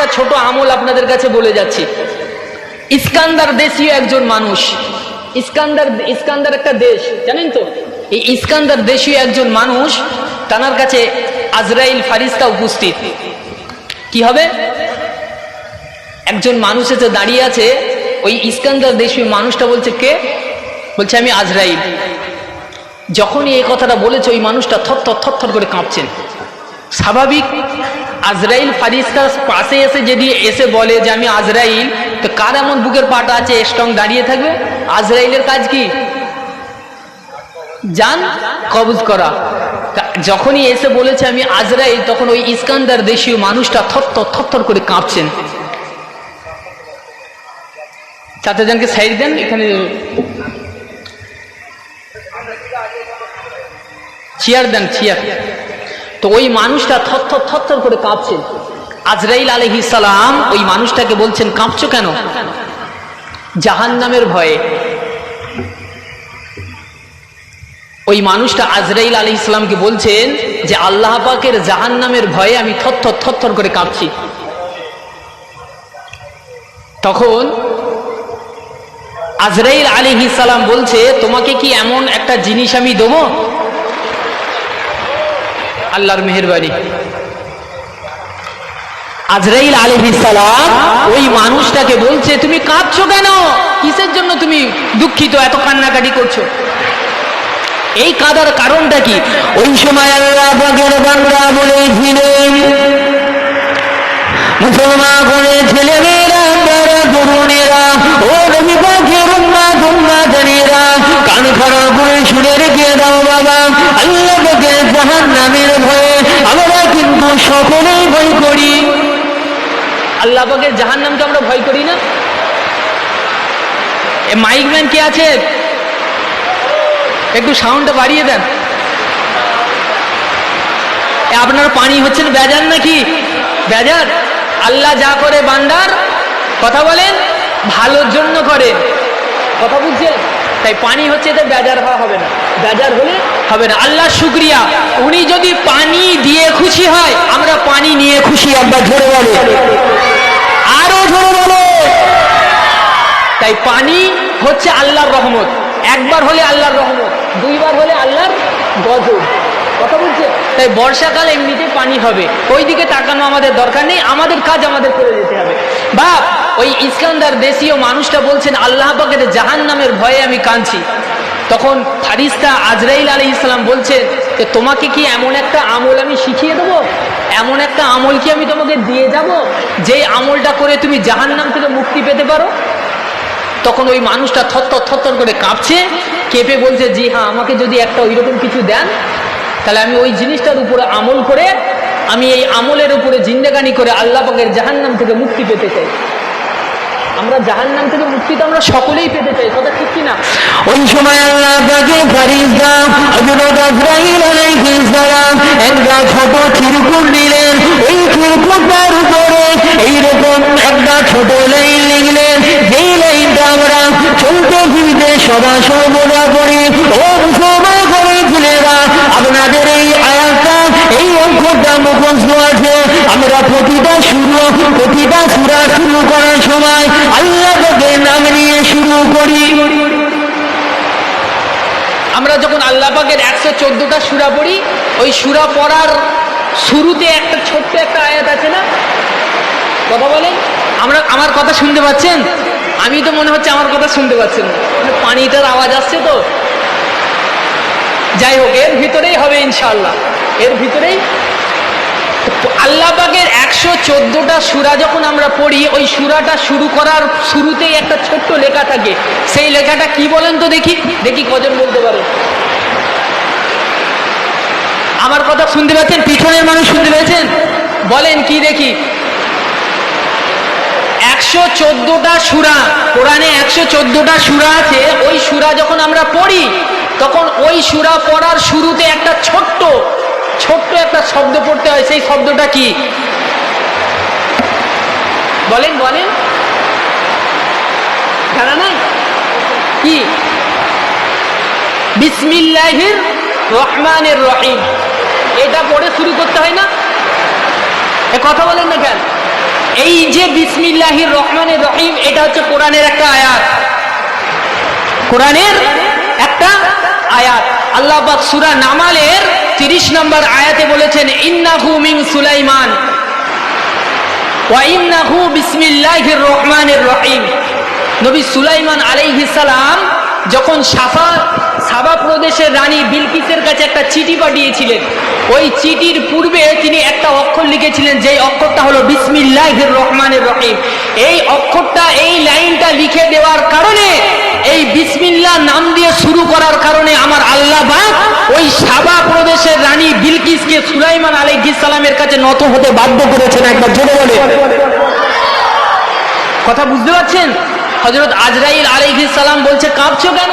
একটা ছোট আমল আপনাদের কাছে বলে যাচ্ছি। ইস্কান্দার দেশীয় একজন মানুষ। ইস্কান্দার ইস্কান্দার একটা দেশ, জানেন তো? এই ইস্কান্দার দেশীয় একজন মানুষ, তানার কাছে আজরাইল ফারিস্তা উপস্থিত। কি হবে? একজন মানুষ এসে দাঁড়িয়ে আছে, ওই ইস্কান্দার দেশীয় মানুষটা বলছে, কে? বলছে, আমি আজরাইল। যখনই এই কথাটা বলেছে, ওই মানুষটা থর থর থর করে কাঁপছেন। স্বাভাবিক আজরাইল ফারিস্তার পাশে এসে যদি এসে বলে যে আমি আজরাইল, তো কার এমন বুকের পাটা আছে স্ট্রং দাঁড়িয়ে থাকবে? আজরাইলের কাজ কি? জান কবজ করা। যখনই এসে বলেছে আমি আজরাইল, তখন ওই ইস্কান্দার দেশীয় মানুষটা থর থর করে কাঁপছেন। চাচাজানকে সাইড দেন, এখানে চেয়ার দেন, চেয়ার। তো ওই মানুষটা থর থর করে কাঁপছে। আজরাইল আলহি সালাম ওই মানুষটাকে বলছেন, কাঁপছো কেন? জাহান নামের ভয়ে ওই মানুষটা আজরাইল আলী ইসলামকে বলছেন যে, আল্লাহ পাকের জাহান নামের ভয়ে আমি থর থর করে কাঁপছি। তখন আজরাইল আলী সালাম বলছে, তোমাকে কি এমন একটা জিনিস আমি দেবো আল্লাহর মেহরবানি। আজরাইল আলী সালাম ওই মানুষটাকে বলছে, তুমি কাঁদছো কেন? কিসের জন্য তুমি দুঃখিত? এত কান্নাকাটি করছ? এই কাদার কারণটা কি? ওই সময় আল্লাহ পাকের বান্দা বলেছিলেন, মুসলমান করে ছেলে মেয়েরা ও রবি পাখের উম্মা কান খাড়া করে শুনে রেখে দাও বাবা আল্লাহ পাকের জাহান নামের ভয়ে আমরা কিন্তু সকলেই ভয় করি আল্লাহ পাকের জাহান নামকে আমরা ভয় করি না? এ মাইক ম্যান কে আছে? একটু সাউন্ডটা বাড়িয়ে দেন। আপনার পানি হচ্ছেন বেজার নাকি? বেজার? আল্লাহ যা করে বান্দার, কথা বলেন, ভালোর জন্য করে। কথা বুঝছেন? তাই পানি হচ্ছে এতে বেজার হওয়া হবে না। বেজার হলে হবে না। আল্লাহ শুক্রিয়া। উনি যদি পানি দিয়ে খুশি হয়, আমরা পানি নিয়ে খুশি আব্বা ধরে বলে আরও জোরে বলো তাই পানি হচ্ছে আল্লাহর রহমত। একবার হলে আল্লাহর রহমত, দুইবার হলে আল্লাহর গজব। কথা বলছে তাই বর্ষাকাল এমনিতে পানি হবে। ওই দিকে তাকানো আমাদের দরকার নেই, আমাদের কাজ আমাদের করে যেতে হবে। বা ওই ইস্কান্দার দেশীয় মানুষটা বলছেন, আল্লাহ পাকের জাহান নামের ভয়ে আমি কাঁদছি। তখন ফারিস্তা আজরাইল আলী ইসলাম বলছেন যে তোমাকে কি এমন একটা আমল আমি শিখিয়ে দেবো? এমন একটা আমল কি আমি তোমাকে দিয়ে যাব? যে আমলটা করে তুমি জাহান নাম থেকে মুক্তি পেতে পারো? তখন ওই মানুষটা থরথর থরথর করে কাঁপছে, কেঁপে বলছে, জি হ্যাঁ আমাকে যদি একটা ওই রকম কিছু দেন, তাহলে আমি ওই জিনিসটার উপরে আমল করে, আমি এই আমলের উপরে জিন্দেগানি করে আল্লাহ পাকের জাহান্নাম থেকে মুক্তি পেতে চাই। আমরা জাহান্নাম থেকে মুক্তি তো আমরা সকলেই পেতে চাই, কথা ঠিক কিনা? ওই সময় আল্লাহ তাকে ফারিস্তা হযরত আজরাইল আলাইহিস সালাম একটা ছোট চিরকুট নিলেন ওই চিরকুটটার উপরে এইরকম একটা ছোট লাইন লিখলেন যেই লাইনটা আমরা ফিরতে সদা সর্বদা করি ও মুসলমান করে ছেলেরা আপনাদের এই আয়াতটা, এই অক্ষরটা মুখস্থ আছে। আমরা প্রতিটা শুরু প্রতিটা সুরা শুরু করার সময় আল্লাহ তাকে নাম নিয়ে শুরু করি। আমরা যখন আল্লাহ পাকের একশো চোদ্দটা সুরা পড়ি, ওই সুরা পড়ার শুরুতে একটা ছোট্ট একটা আয়াত আছে না? কথা বলেন? আমরা, আমার কথা শুনতে পাচ্ছেন? আমি তো মনে হচ্ছে আমার কথা শুনতে পাচ্ছেন মানে পানিটার আওয়াজ আসছে তো। যাই হোক, এর ভিতরেই হবে ইনশাল্লাহ এর ভিতরেই আল্লাহ পাকের একশো চোদ্দটা সুরা যখন আমরা পড়ি, ওই সুরাটা শুরু করার শুরুতেই একটা ছোট্ট লেখা থাকে। সেই লেখাটা কি বলেন তো দেখি। দেখি কজন বলতে পারে। আমার কথা শুনতে পাচ্ছেন? পিছনের মানুষ শুনতে পেয়েছেন? বলেন কি দেখি। একশো চোদ্দটা সুরা, কোরআনে একশো চোদ্দটা সুরা আছে, ওই সুরা যখন আমরা পড়ি, তখন ওই সুরা পড়ার শুরুতে একটা ছোট্ট ছোট্ট একটা শব্দ পড়তে হয়, সেই শব্দটা কি? বলেন বলেন। জানা নাই? কি? বিসমিল্লাহির রহমানের রহিম। এটা পড়ে শুরু করতে হয় না? কথা বলেন না কেন? এই যে বিসমিল্লাহির রহমানের রহিম, এটা হচ্ছে কোরআনের একটা আয়াত। কোরআনের একটা আয়াত। আল্লাহ সূরা নামালের 30 নম্বর আয়াতে বলেছেন, ইন্নাহু মিন সুলাইমান ওয়া ইন্নাহু বিসমিল্লাহির রহমানির রহিম। নবী সুলাইমান আলাইহিস সালাম যখন সাফা সাবা প্রদেশের রানী বিলকিসের কাছে একটা চিঠি পাঠিয়েছিলেন। ওই চিঠির পূর্বে তিনি একটা অক্ষর লিখেছিলেন, যেই অক্ষরটা হলো বিসমিল্লাহির রহমানির রহিম। এই অক্ষরটা, এই লাইনটা লিখে দেওয়ার কারণে, এই বিসমিল্লাহ নাম দিয়ে শুরু করার কারণে আমার আল্লাহ পাক ওই সাবা প্রদেশের রানী বিলকিসকে সুলাইমান সালামের কাছে নত হতে বাধ্য করেছেন। একবার জোরে বলে। কথা বুঝতে পারছেন? হজরত আজরাইল সালাম বলছে কাঁপছো কেন?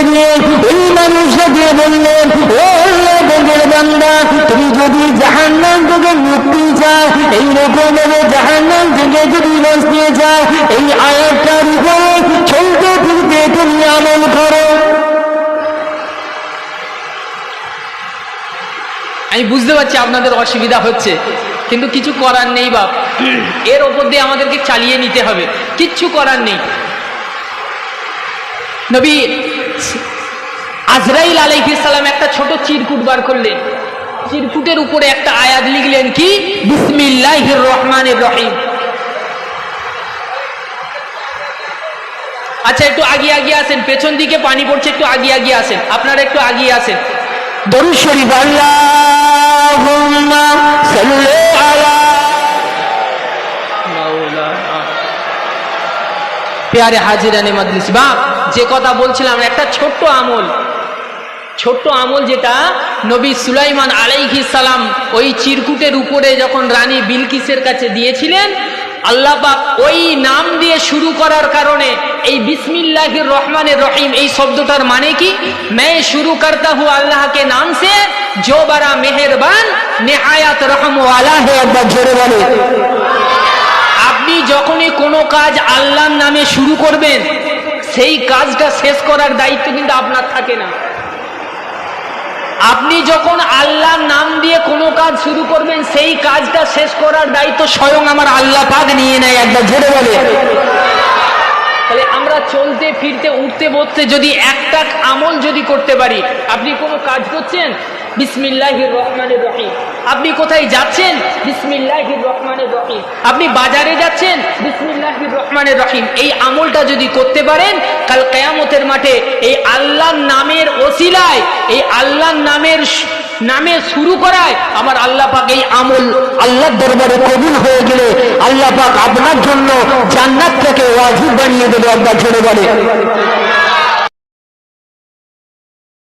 বললেন বান্দা, তুমি যদি মুক্তি থেকে যদি এই আয়াতটার উপরে চলতে ফিরতে তুমি আমল করো। আমি বুঝতে পারছি আপনাদের অসুবিধা হচ্ছে, কিন্তু কিছু করার নেই বাপ। এর ওপর দিয়ে আমাদেরকে চালিয়ে নিতে হবে। কিচ্ছু করার নেই। নবী আজরাইল আলাইহিস সালাম একটা ছোট চিরকুট বার করলেন। চিরকুটের উপরে একটা আয়াত লিখলেন কি? বিসমিল্লাহির রহমানির রহিম। আচ্ছা একটু আগিয়ে আগিয়ে আসেন পেছন দিকে পানি পড়ছে একটু আগিয়ে আগিয়ে আসেন। আপনারা একটু আগিয়ে আসেন। দরুদ শরীফ আল্লাহুম্মা সাল্লি আলা পেয়ারে হাজিরানে মজলিস বাপ যে কথা বলছিলাম একটা ছোট্ট আমল ছোট্ট আমল যেটা নবী সুলাইমান আলাইহিস সালাম ওই চিরকুটের উপরে যখন রানী বিলকিসের কাছে দিয়েছিলেন আল্লাহ পাক ওই নাম দিয়ে শুরু করার কারণে এই বিসমিল্লাহির রহমানের রহিম এই শব্দটার মানে কি मैं शुरू करता हूँ अल्लाह के नाम से जो बड़ा मेहरबान नेहायत रहम वाला है একবার জোরে বলে আপনি যখনই কোনো কাজ আল্লাহর নামে শুরু করবেন সেই কাজটা শেষ করার দায়িত্ব কিন্তু আপনার থাকে না। আপনি যখন আল্লাহর নাম দিয়ে কোনো কাজ শুরু করবেন, সেই কাজটা শেষ করার দায়িত্ব স্বয়ং আমার আল্লাহ পাক নিয়ে নেয় একবার জোরে বলে তাহলে আমরা চলতে, ফিরতে, উঠতে, বসতে যদি একটা আমল যদি করতে পারি, আপনি কোনো কাজ করছেন? বিসমিল্লাহির রহমানির রহিম। আপনি কোথায় যাচ্ছেন? বিসমিল্লাহির রহমানির রহিম। আপনি বাজারে যাচ্ছেন? বিসমিল্লাহির রহমানির রহিম। এই আমলটা যদি করতে পারেন, কাল কেয়ামতের মাঠে এই আল্লাহর নামের ওসিলায়, এই আল্লাহর নামের নামে শুরু করায় আমার আল্লাহ পাক এই আমল আল্লাহর দরবারে কবুল হয়ে গেলে আল্লাহ পাক আপনার জন্য জান্নাত থেকে ওয়াজিব বানিয়ে দেবে, একবার জোরে বলে